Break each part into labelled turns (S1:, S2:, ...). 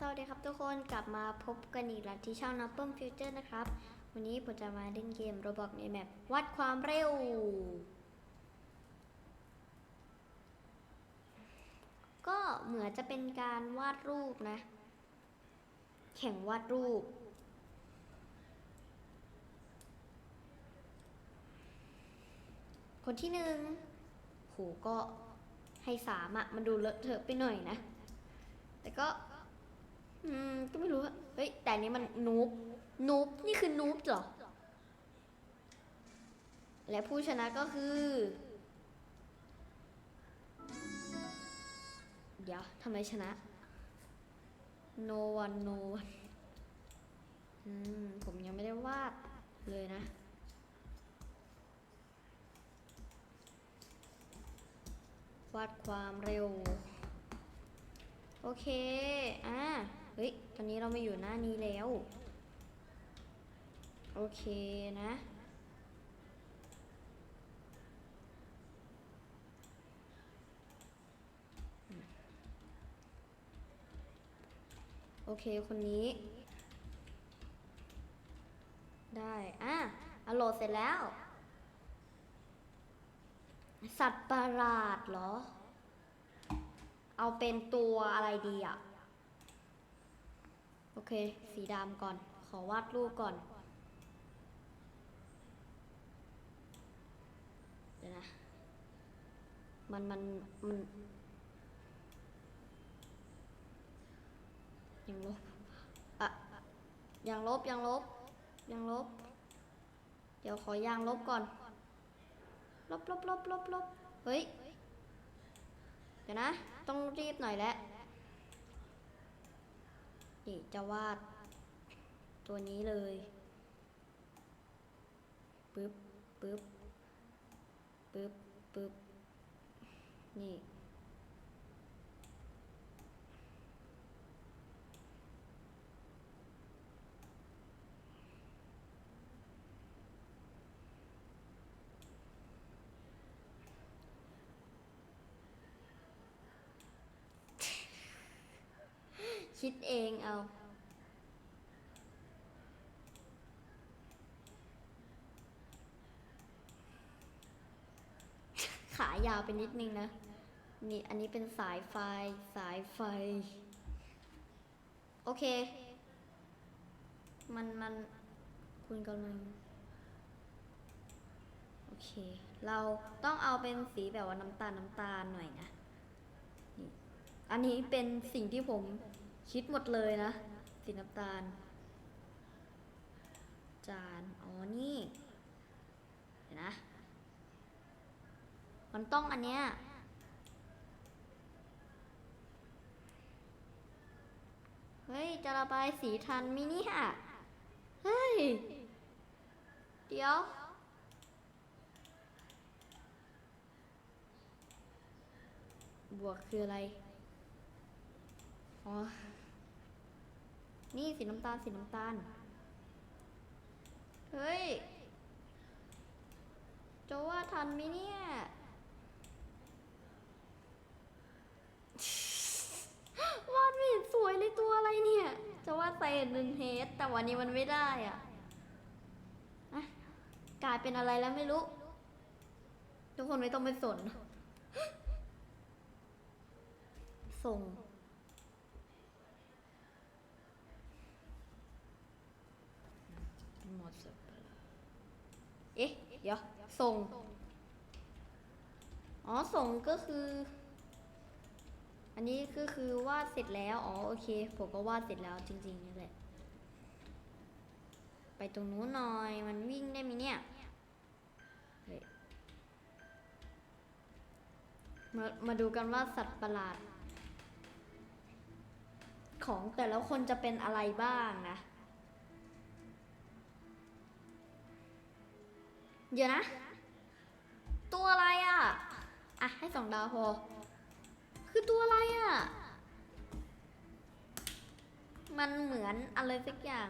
S1: สวัสดีครับทุกคนกลับมาพบกันอีกแล้วที่ช่อง n a p p l e Future นะครับ วันนี้ผมจะมาเล่นเกม Roblox ในแมปวัดความเร็ว ก็เหมือนจะเป็นการวาดรูปนะ แข่งวาดรูป คนที่หนึ่งโหก็ให้สามอะมันดูเลอะเทอะไปหน่อยนะ แต่ก็ อืมก็ไม่รู้อะเฮ้ย แต่อันนี้มันนูบนูบนี่คือนูบเหรอ และผู้ชนะก็คือ เดี๋ยวทำไมชนะ no one no one อืม ผมยังไม่ได้วาดเลยนะ วาดความเร็ว โอเค อ่า เฮ้ย ตอนนี้เรามาอยู่หน้านี้แล้ว โอเคนะ โอเค คนนี้ ได้ อะอโหลดเสร็จแล้ว สัตว์ประหลาดเหรอ เอาเป็นตัวอะไรดีอะ เค สีดำก่อน ขอวาดรูปก่อน เดี๋ยวนะ มันมันมันยังลบอะยังลบ ยังลบ ยังลบ เดี๋ยวขอยางลบก่อน ลบลบลบลบลบเฮ้ย เดี๋ยวนะ ต้องรีบหน่อยแล้ว นี่จะวาด ตัวนี้เลยปึ๊บปึ๊บปึ๊บปึ๊บนี่ คิดเองเอา ขายาวไปนิดนึงนะ นี่อันนี้เป็นสายไฟ สายไฟ โอเค มันมันคุณกำลัง โอเค เราต้องเอาเป็นสีแบบว่าน้ำตาลน้ำตาลหน่อยนะนี่อันนี้เป็นสิ่งที่ผม คิดหมดเลยนะ สีน้ำตาล จาน อ๋อ นี่เดี๋ยวนะ มันต้องอันเนี้ยเฮ้ย จะระบายสีทันมินี่ยเฮ้ย เดี๋ยว บวกคืออะไร อ๋อ นี่สีน้ำตาลสีน้ำตาล เฮ้ยจะว่าทันไหมเนี่ย วาดไม่เห็นสวยเลยตัวอะไรเนี่ย จะวาดไซเอนเฮดแต่วันนี้มันไม่ได้อะอะกลายเป็นอะไรแล้วไม่รู้ ทุกคนไม่ต้องไปสน ส่ง หมดสับปะรดเอ๊ะ เดี๋ยว ส่ง อ๋อ ส่งก็คือ อันนี้ก็คือวาดเสร็จแล้ว อ๋อ โอเค ผมก็วาดเสร็จแล้วจริงๆนี่แหละ ไปตรงนู้นหน่อย มันวิ่งได้ไหมเนี่ยเฮ้ยมามาดูกันว่าสัตว์ประหลาด ของแต่ละคนจะเป็นอะไรบ้างนะ เดี๋ยวนะ ตัวอะไรอะ อะ ให้สองดาวพอ คือตัวอะไรอะ มันเหมือนอะไรสักอย่าง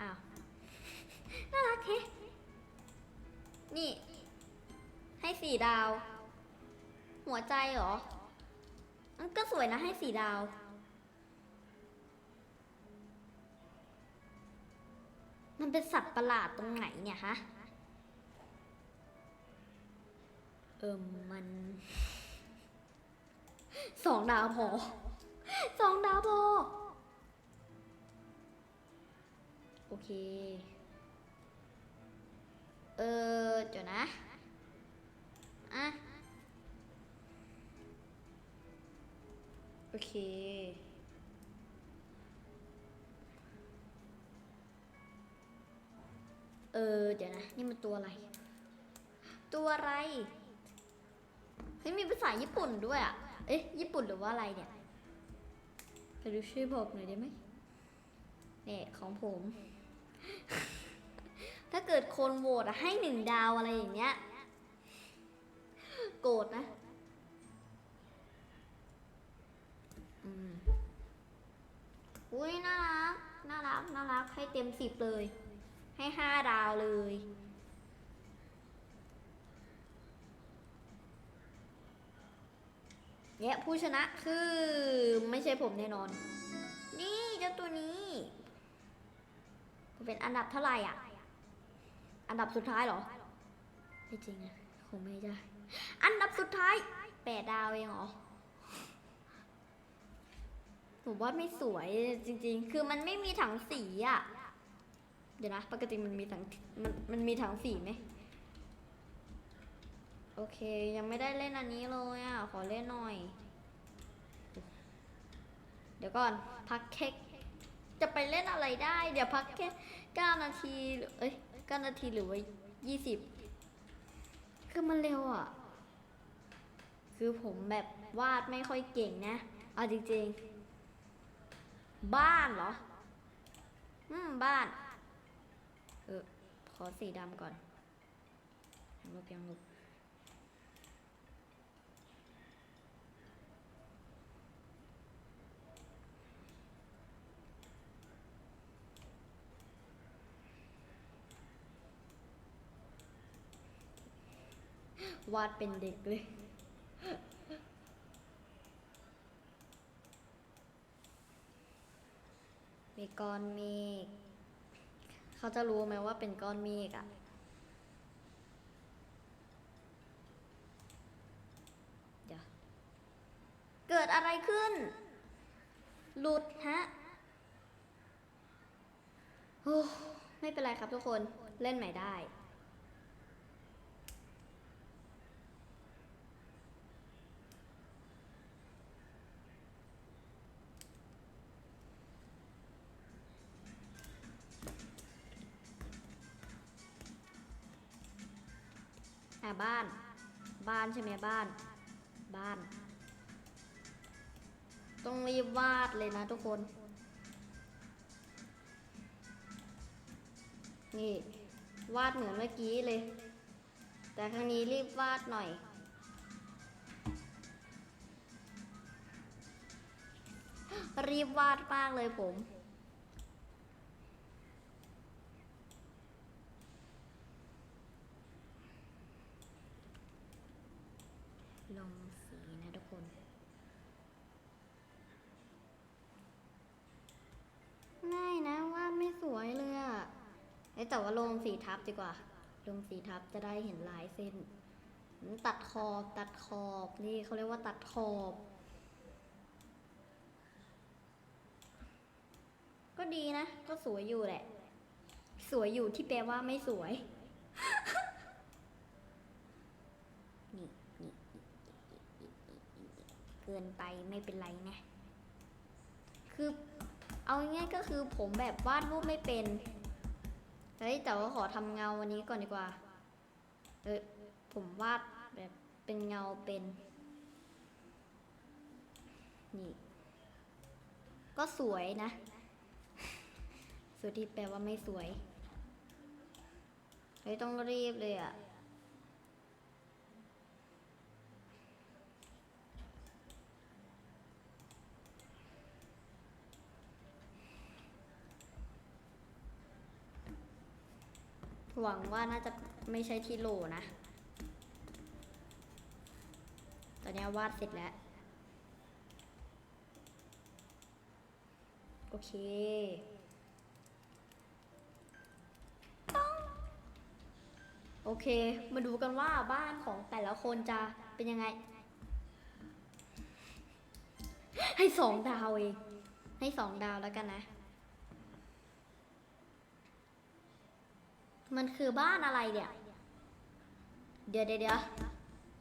S1: อ้าว น่ารักแฮะนี่ ให้สี่ดาว หัวใจเหรอมันก็สวยนะให้สี่ดาว มันเป็นสัตว์ประหลาดตรงไหนเนี่ยฮะ เอิมมัน สองดาวพอ สองดาวพอ โอเค เออเดี๋ยวนะ อะ โอเค เออ เดี๋ยวนะ นี่มันตัวอะไร ตัวอะไร เฮ้ย มีภาษาญี่ปุ่นด้วยอะ เอ๊ะ ญี่ปุ่นหรือว่าอะไรเนี่ยไปดูช่วยบอกหน่อยได้ไหมเนี่ยของผม ถ้าเกิดคนโหวตให้หนึ่งดาวอะไรอย่างเงี้ย โกรธนะอืมอุ้ยน่ารัก น่ารัก น่ารัก ให้เต็มสิบเลย ให้ห้าดาวเลยเนี่ยผู้ชนะคือไม่ใช่ผมแน่นอน นี่เจ้าตัวนี้เป็นอันดับเท่าไหร่อะ อันดับสุดท้ายเหรอไม่จริงนะคงไม่ได้อันดับสุดท้ายแปดดาวเองเหรอผมว่าไม่สวยจริง ๆ คือมันไม่มีถังสีอะ เดี๋ยวนะ ปกติมันมีถังมันมันมีถังสีไหมโอเค ยังไม่ได้เล่นอันนี้เลยอะ ขอเล่นหน่อย เดี๋ยวก่อน พักแค่จะไปเล่นอะไรได้ เดี๋ยวพักแค่เก้านาทีเอ้ยเก้านาทีหรือว่ายี่สิบคือมันเร็วอะ คือผมแบบวาดไม่ค่อยเก่งนะ เอาจริงๆ บ้านเหรอ อืม บ้าน อสีดำก่อนยังลบยังลบวาดเป็นเด็กเลย มีก้อนเมฆ เขาจะรู้ไหมว่าเป็นก้อนเมฆอะเดี๋ยวเกิดอะไรขึ้น หลุดฮะโอ้ไม่เป็นไรครับทุกคน เล่นใหม่ได้ อะบ้าน บ้านใช่ไหมบ้าน บ้าน ต้องรีบวาดเลยนะทุกคน นี่วาดเหมือนเมื่อกี้เลย แต่ครั้งนี้รีบวาดหน่อย รีบวาดมากเลยผม ล งสีนะทุกคนง่ายนะว่าดไม่สวยเลยอะแต่ว่าลงสีทับดีกว่า ลงสีทับจะได้เห็นลายเส้น ตัดขอบตัดขอบนี่เขาเรียกว่าตัดขอบ ก็ดีนะ ก็สวยอยู่แหละ สวยอยู่ที่แปลว่าไม่สวย นี่นี่ เกินไปไม่เป็นไรนะ คือเอาง่ายก็คือผมแบบวาดรูปไม่เป็น เฮ้ยแต่ว่าขอทำเงาวันนี้ก่อนดีกว่า เออผมวาดแบบเป็นเงาเป็น นี่ ก็สวยนะสวยที่แปลว่าไม่สวย เฮ้ยต้องรีบเลยอะ่ะ หวังว่าน่าจะไม่ใช่ที่โลนะ ตอนนี้วาดเสร็จแล้ว โอเคโอเค มาดูกันว่าบ้านของแต่ละคนจะเป็นยังไง ให้สองดาวเอง ให้สองดาวแล้วกันนะ มันคือบ้านอะไรเนี่ย เดี๋ยวเดี๋ยว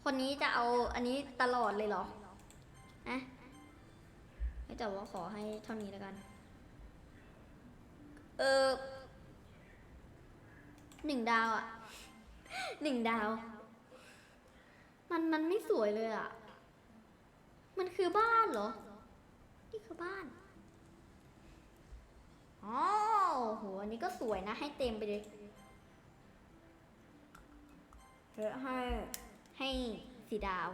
S1: คนนี้จะเอาอันนี้ตลอดเลยเหรออะแต่ว่าขอให้เท่านี้แล้วกัน เออหนึ่งดาวอะหนึ่งดาว มันมันไม่สวยเลยอะมันคือบ้านเหรอ นี่คือบ้านอ๋อโหอันนี้ก็สวยนะ ให้เต็มไปเลย เฮ้ยให้ให้สีดาว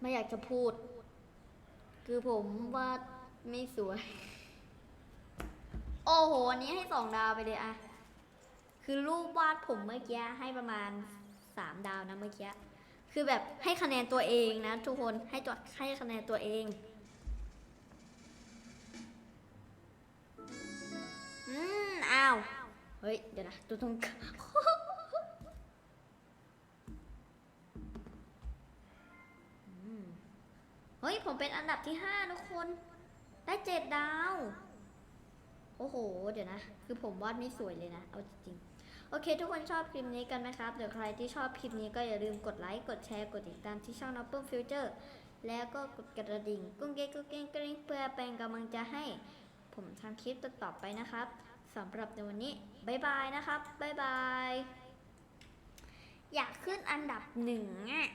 S1: ไม่อยากจะพูด คือผมว่าไม่สวย โอ้โห อันนี้ให้สองดาวไปเลยอะ คือรูปวาดผมเมื่อกี้ให้ประมาณสามดาวนะเมื่อกี้ คือแบบให้คะแนนตัวเองนะ ทุกคนให้ตัวให้คะแนนตัวเองอืมอ้าวเฮ้ยเดี๋ยวนะตัวตรงเฮ้ย ผมเป็นอันดับที่ห้าทุกคน ได้เจ็ดดาว โอ้โห เดี๋ยวนะ คือผมวาดไม่สวยเลยนะ เอาจริงๆ โอเค ทุกคนชอบคลิปนี้กันไหมครับเดี๋ยวใครที่ชอบคลิปนี้ก็อย่าลืมกดไลค์ กดแชร์ กดติดตามที่ช่อง n o p p l e Future แล้วก็กดกระดิ่ง กุ้งเก้งกุ้งเก้งกริ๊งเพื่อเป็นกำลังใจให้ ผมทำคลิปต่อไปนะครับสำหรับในวันนี้บายบายนะครับบายบาย อยากขึ้นอันดับหนึ่งอะ